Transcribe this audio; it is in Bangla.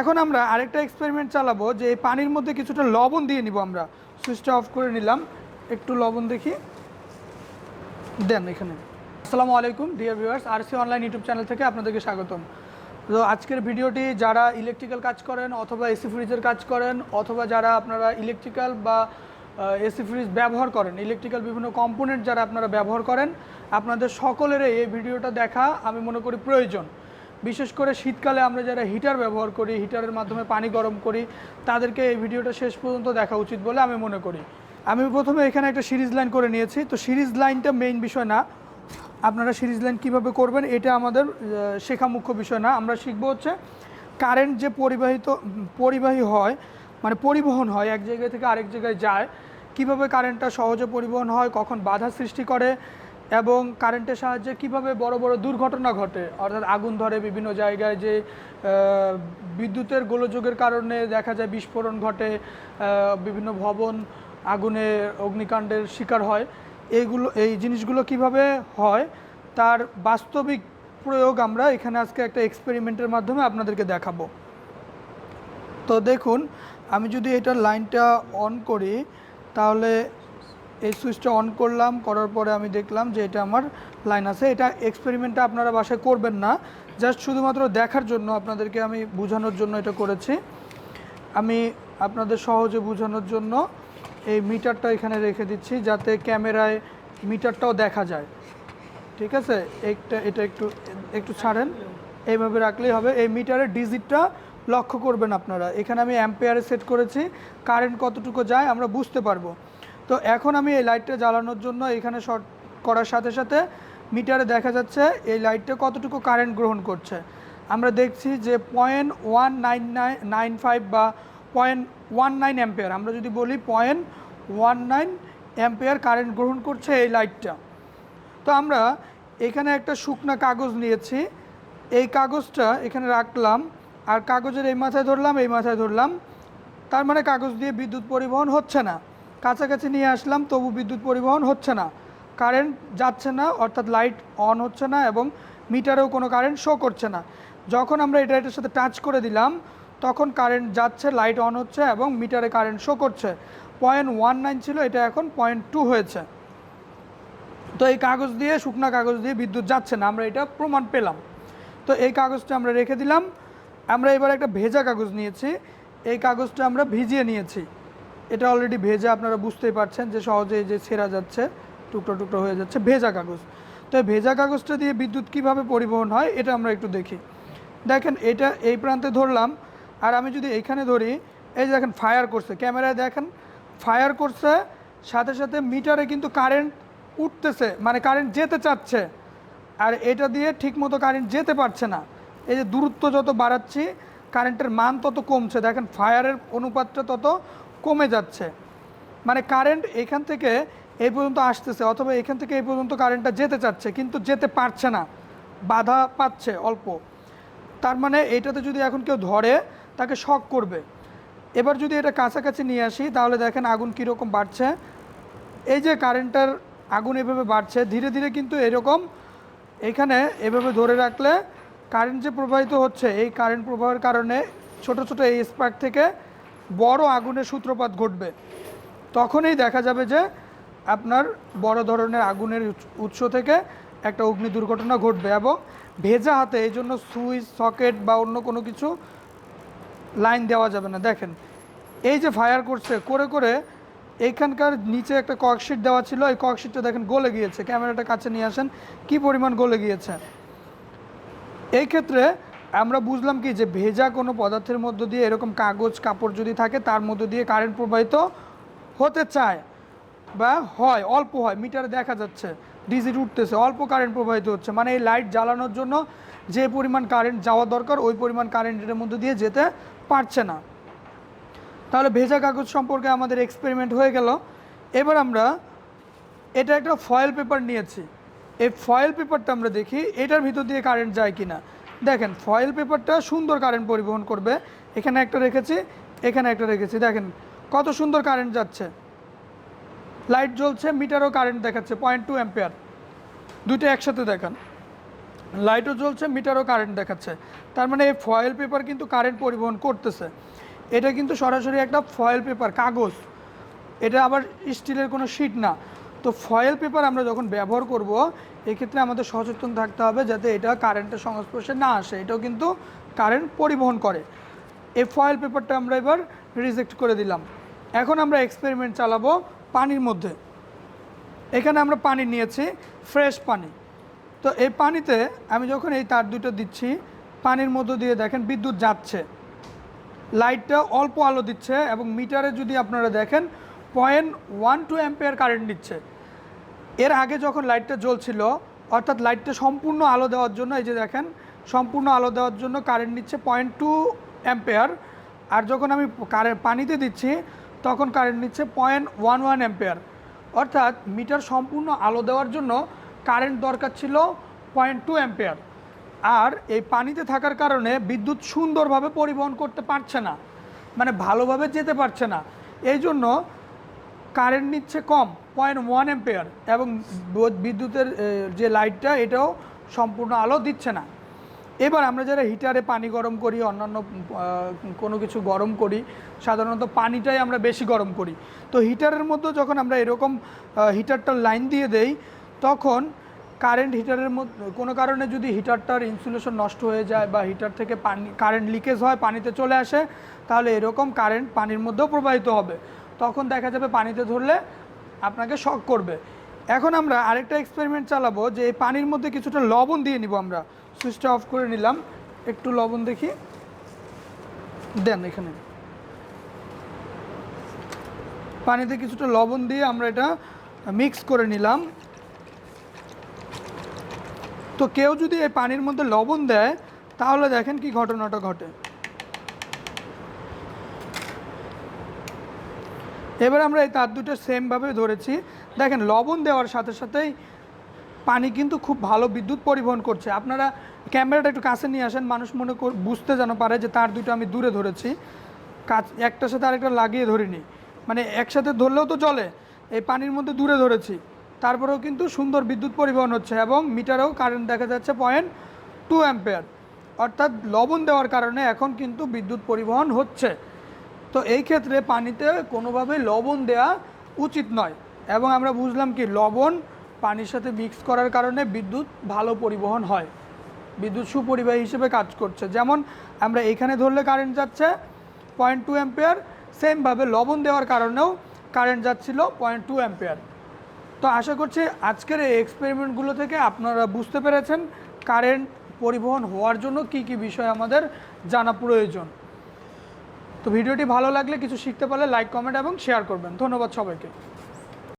এখন আমরা আরেকটা এক্সপেরিমেন্ট চালাবো যে এই পানির মধ্যে কিছুটা লবণ দিয়ে নিব আমরা। সুইচটা অফ করে নিলাম। একটু লবণ দেখি। দেন এখানে। আসসালামু আলাইকুম dear viewers R C online YouTube channel থেকে আপনাদেরকে স্বাগতম। তো আজকের ভিডিওটি যারা ইলেকট্রিক্যাল কাজ করেন অথবা এসি ফ্রিজের কাজ করেন অথবা যারা আপনারা ইলেকট্রিক্যাল বা এসি ফ্রিজ ব্যবহার করেন ইলেকট্রিক্যাল বিভিন্ন কম্পোনেন্ট যারা আপনারা ব্যবহার করেন, আপনাদের সকলেরই এই ভিডিওটা দেখা আমি মনে করি প্রয়োজন। বিশেষ করে শীতকালে আমরা যারা হিটার ব্যবহার করি, হিটারের মাধ্যমে পানি গরম করি, তাদেরকে এই ভিডিওটা শেষ পর্যন্ত দেখা উচিত বলে আমি মনে করি। আমি প্রথমে এখানে একটা সিরিজ লাইন করে নিয়েছি। তো সিরিজ লাইনটা মেইন বিষয় না। আপনারা সিরিজ লাইন কীভাবে করবেন এটা আমাদের শেখা মুখ্য বিষয় না। আমরা শিখব হচ্ছে কারেন্ট যে পরিবাহিত, পরিবাহী হয় মানে পরিবহন হয়, এক জায়গা থেকে আরেক জায়গায় যায়, কীভাবে কারেন্টটা সহজে পরিবহন হয়, কখন বাধা সৃষ্টি করে এবং কারেন্টের সাহায্যে কীভাবে বড় বড় দুর্ঘটনা ঘটে? অর্থাৎ আগুন ধরে বিভিন্ন জায়গায় যে বিদ্যুতের গোলযোগের কারণে দেখা যায় বিস্ফোরণ ঘটে বিভিন্ন ভবন আগুনে অগ্নিকাণ্ডের শিকার হয়। এইগুলো, এই জিনিসগুলো কীভাবে হয়? তার বাস্তবিক প্রয়োগ আমরা এখানে আজকে একটা এক্সপেরিমেন্টের মাধ্যমে আপনাদেরকে দেখাবো। তো দেখুন, আমি যদি এটার লাইনটা অন করি, তাহলে এই সুইচটা অন করলাম, করার পরে আমি দেখলাম যে এটা আমার লাইন আছে। এটা এক্সপেরিমেন্টটা আপনারা বাসায় করবেন না। জাস্ট শুধুমাত্র দেখার জন্য আপনাদেরকে আমি বোঝানোর জন্য এটা করেছি। আমি আপনাদের সহজে বোঝানোর জন্য এই মিটারটা এখানে রেখে দিচ্ছি, যাতে ক্যামেরায় মিটারটাও দেখা যায়। ঠিক আছে? একটা, এটা একটু একটু ছাড়েন। এইভাবে রাখলেই হবে। এই মিটারের ডিজিটটা লক্ষ্য করবেন আপনারা। এখানে আমি অ্যাম্পেয়ারে সেট করেছি। কারেন্ট কতটুকু যায় আমরা বুঝতে পারব। তো এখন আমি এই লাইটটা জ্বালানোর জন্য এখানে শর্ট করার সাথে সাথে মিটারে দেখা যাচ্ছে এই লাইটটা কতটুকু কারেন্ট গ্রহণ করছে। আমরা দেখছি যে point one nine nine nine five বা পয়েন্ট ওয়ান নাইন অ্যাম্পেয়ার আমরা যদি বলি point one nine ampere current গ্রহণ করছে এই লাইটটা তো আমরা এখানে একটা শুকনা কাগজ নিয়েছি, এই কাগজটা এখানে রাখলাম, আর কাগজের এই মাথায় ধরলাম, এই মাথায় ধরলাম, তার মানে কাগজ দিয়ে বিদ্যুৎ পরিবহন হচ্ছে না। কাছাকাছি নিয়ে আসলাম, তবু বিদ্যুৎ পরিবহন হচ্ছে না। কারেন্ট যাচ্ছে না, অর্থাৎ লাইট অন হচ্ছে না এবং মিটারেও কোনো কারেন্ট শো করছে না। যখন আমরা এটা এটার সাথে টাচ করে দিলাম, তখন কারেন্ট যাচ্ছে, লাইট অন হচ্ছে এবং মিটারে কারেন্ট শো করছে। পয়েন্ট ওয়ান নাইন ছিল, এটা এখন পয়েন্ট টু হয়েছে। তো এই কাগজ দিয়ে, শুকনা কাগজ দিয়ে বিদ্যুৎ যাচ্ছে না, আমরা এটা প্রমাণ পেলাম। তো এই কাগজটা আমরা রেখে দিলাম। আমরা এবার একটা ভেজা কাগজ নিয়েছি, এই কাগজটা আমরা ভিজিয়ে নিয়েছি। এটা অলরেডি ভেজা, আপনারা বুঝতেই পারছেন যে সহজে যে ছেঁড়া যাচ্ছে, টুকরো টুকরো হয়ে যাচ্ছে, ভেজা কাগজ। তো ভেজা কাগজটা দিয়ে বিদ্যুৎ কীভাবে পরিবহন হয়, এটা আমরা একটু দেখি। দেখেন, এটা এই প্রান্তে ধরলাম, আর আমি যদি এইখানে ধরি, এই যে দেখেন ফায়ার করছে। ক্যামেরায় দেখেন ফায়ার করছে, সাথে সাথে মিটারে কিন্তু কারেন্ট উঠতেছে মানে কারেন্ট যেতে চাচ্ছে, আর এটা দিয়ে ঠিকমতো কারেন্ট যেতে পারছে না। এই যে দূরত্ব যত বাড়াচ্ছি কারেন্টের মান তত কমছে। দেখেন ফায়ারের অনুপাতটা তত কমে যাচ্ছে। মানে কারেন্ট এখান থেকে এই পর্যন্ত আসতেছে অথবা এখান থেকে এই পর্যন্ত কারেন্টটা যেতে চাচ্ছে, কিন্তু যেতে পারছে না। বাধা পাচ্ছে অল্প। তার মানে এটাতে যদি এখন কেউ ধরে, তাকে শক করবে। এবার যদি এটা কাছাকাছি নিয়ে আসি, তাহলে দেখেন আগুন কীরকম বাড়ছে। এই যে কারেন্টটার আগুন এভাবে বাড়ছে, ধীরে ধীরে কিন্তু এরকম এখানে এভাবে ধরে রাখলে কারেন্ট যে প্রবাহিত হচ্ছে, এই কারেন্ট প্রবাহের কারণে ছোট ছোট এই স্পার্ক থেকে বড় আগুনের সূত্রপাত ঘটবে। তখনই দেখা যাবে যে আপনার বড় ধরনের আগুনের উৎস- থেকে একটা অগ্নি দুর্ঘটনা ঘটবে এবং ভেজা হাতে এই জন্য সুইচ, সকেট বা অন্য কোনো কিছু লাইন দেওয়া যাবে না। দেখেন, এই যে ফায়ার করছে, করে করে এইখানকার নিচে একটা ককশিট দেওয়া ছিল, এই ককশিটটা দেখেন গলে গিয়েছে। ক্যামেরাটা কাছে নিয়ে আসেন, কি পরিমাণ গলে গিয়েছে? এই ক্ষেত্রে আমরা বুঝলাম কি যে ভেজা কোনো পদার্থের মধ্য দিয়ে এরকম কাগজ, কাপড় যদি থাকে, তার মধ্য দিয়ে কারেন্ট প্রবাহিত হতে চায় বা হয়, অল্প হয় মিটারে দেখা যাচ্ছে ডিজিট উঠতেছে, অল্প কারেন্ট প্রবাহিত হচ্ছে। মানে এই লাইট জ্বালানোর জন্য যে পরিমাণ কারেন্ট যাওয়া দরকার, ওই পরিমাণ কারেন্টের মধ্যে দিয়ে যেতে পারছে না। তাহলে ভেজা কাগজ সম্পর্কে আমাদের এক্সপেরিমেন্ট হয়ে গেল। এবার আমরা এটা একটা ফয়েল পেপার নিয়েছি। এই ফয়েল পেপারটা আমরা দেখি, এটার ভিতর দিয়ে কারেন্ট যায় কিনা। দেখেন ফয়েল পেপারটা সুন্দর কারেন্ট পরিবহন করবে। এখানে একটা রেখেছি, এখানে একটা রেখেছি। দেখেন, কত সুন্দর কারেন্ট যাচ্ছে। লাইট জ্বলছে মিটারও কারেন্ট দেখাচ্ছে পয়েন্ট টু অ্যাম্পেয়ার দুইটা একসাথে দেখান। লাইটও জ্বলছে মিটারও কারেন্ট দেখাচ্ছে। তার মানে এই ফয়েল পেপার কিন্তু কারেন্ট পরিবহন করতেছে। এটা কিন্তু সরাসরি একটা ফয়েল পেপার কাগজ। এটা আবার স্টিলের কোনো শিট না। তো ফয়েল পেপার আমরা যখন ব্যবহার করব, এক্ষেত্রে আমাদের সচেতন থাকতে হবে যাতে এটা কারেন্টের সংস্পর্শে না আসে। এটাও কিন্তু কারেন্ট পরিবহন করে। এই ফয়েল পেপারটা আমরা এবার রিজেক্ট করে দিলাম। এখন আমরা এক্সপেরিমেন্ট চালাবো পানির মধ্যে। এখানে আমরা পানি নিয়েছি ফ্রেশ পানি। তো এই পানিতে আমি যখন এই তার দুটো দিচ্ছি, পানির মধ্য দিয়ে দেখেন বিদ্যুৎ যাচ্ছে। লাইটটা অল্প আলো দিচ্ছে এবং মিটারে যদি আপনারা দেখেন point one two ampere current দিচ্ছে এর আগে যখন লাইটটা জ্বলছিল, অর্থাৎ লাইটটা সম্পূর্ণ আলো দেওয়ার জন্য, এই যে দেখেন, সম্পূর্ণ আলো দেওয়ার জন্য কারেন্ট নিচ্ছে পয়েন্ট টু অ্যাম্পেয়ার আর যখন আমি কারেন্ট পানিতে দিচ্ছি, তখন কারেন্ট নিচ্ছে পয়েন্ট ওয়ান ওয়ান অ্যাম্পেয়ার অর্থাৎ মিটার সম্পূর্ণ আলো দেওয়ার জন্য কারেন্ট দরকার ছিল পয়েন্ট টু অ্যাম্পেয়ার আর এই পানিতে থাকার কারণে বিদ্যুৎ সুন্দরভাবে পরিবহন করতে পারছে না মানে ভালোভাবে যেতে পারছে না। এই জন্য কারেন্ট নিচ্ছে কম পয়েন্ট ওয়ান এম্পেয়ার এবং বিদ্যুতের যে লাইটটা এটাও সম্পূর্ণ আলো দিচ্ছে না। এবার আমরা যারা হিটারে পানি গরম করি, অন্যান্য কোনো কিছু গরম করি, সাধারণত পানিটাই আমরা বেশি গরম করি। তো হিটারের মধ্যে যখন আমরা এরকম হিটারটার লাইন দিয়ে দেই, তখন কারেন্ট হিটারের মধ্যে, কোনো কারণে যদি হিটারটার ইনসুলেশন নষ্ট হয়ে যায় বা হিটার থেকে পানি কারেন্ট লিকেজ হয়, পানিতে চলে আসে, তাহলে এরকম কারেন্ট পানির মধ্যেও প্রবাহিত হবে। তখন দেখা যাবে পানিতে ধরলে আপনাকে শক করবে। এখন আমরা আরেকটা এক্সপেরিমেন্ট চালাবো যে এই পানির মধ্যে কিছুটা লবণ দিয়ে নিব আমরা। সুইচটা অফ করে নিলাম। একটু লবণ দেখি। দেন এখানে। পানিতে কিছুটা লবণ দিয়ে আমরা এটা মিক্স করে নিলাম। তো কেউ যদি এই পানির মধ্যে লবণ দেয়, তাহলে দেখেন কি ঘটনাটা ঘটে। এবার আমরা এই তার দুটো সেমভাবে ধরেছি। দেখেন, লবণ দেওয়ার সাথে সাথেই পানি কিন্তু খুব ভালো বিদ্যুৎ পরিবহন করছে। আপনারা ক্যামেরাটা একটু কাছে নিয়ে আসেন, মানুষ মনে কর বুঝতে যেন পারে যে তার দুটো আমি দূরে ধরেছি। কাজ একটার সাথে আরেকটা লাগিয়ে ধরিনি। মানে একসাথে ধরলেও তো চলে। এই পানির মধ্যে দূরে ধরেছি। তারপরেও কিন্তু সুন্দর বিদ্যুৎ পরিবহন হচ্ছে এবং মিটারেও কারেন্ট দেখা যাচ্ছে পয়েন্ট টু অ্যাম্পেয়ার অর্থাৎ লবণ দেওয়ার কারণে এখন কিন্তু বিদ্যুৎ পরিবহন হচ্ছে। তো এই ক্ষেত্রে পানিতে কোনোভাবে লবণ দেওয়া উচিত নয়। এবং আমরা বুঝলাম কি, লবণ পানির সাথে মিক্স করার কারণে বিদ্যুৎ ভালো পরিবহন হয়। বিদ্যুৎ সুপরিবাহী হিসেবে কাজ করছে। যেমন আমরা এখানে ধরলে কারেন্ট যাচ্ছে পয়েন্ট টু অ্যাম্পেয়ার সেমভাবে লবণ দেওয়ার কারণেও কারেন্ট যাচ্ছিল পয়েন্ট টু অ্যাম্পেয়ার তো আশা করছি আজকের এই এক্সপেরিমেন্টগুলো থেকে আপনারা বুঝতে পেরেছেন কারেন্ট পরিবহন হওয়ার জন্য কি কি বিষয় আমাদের জানা প্রয়োজন। তো ভিডিওটি ভালো লাগলে কিছু শিখতে পারলে লাইক কমেন্ট এবং শেয়ার করবেন। ধন্যবাদ সবাইকে।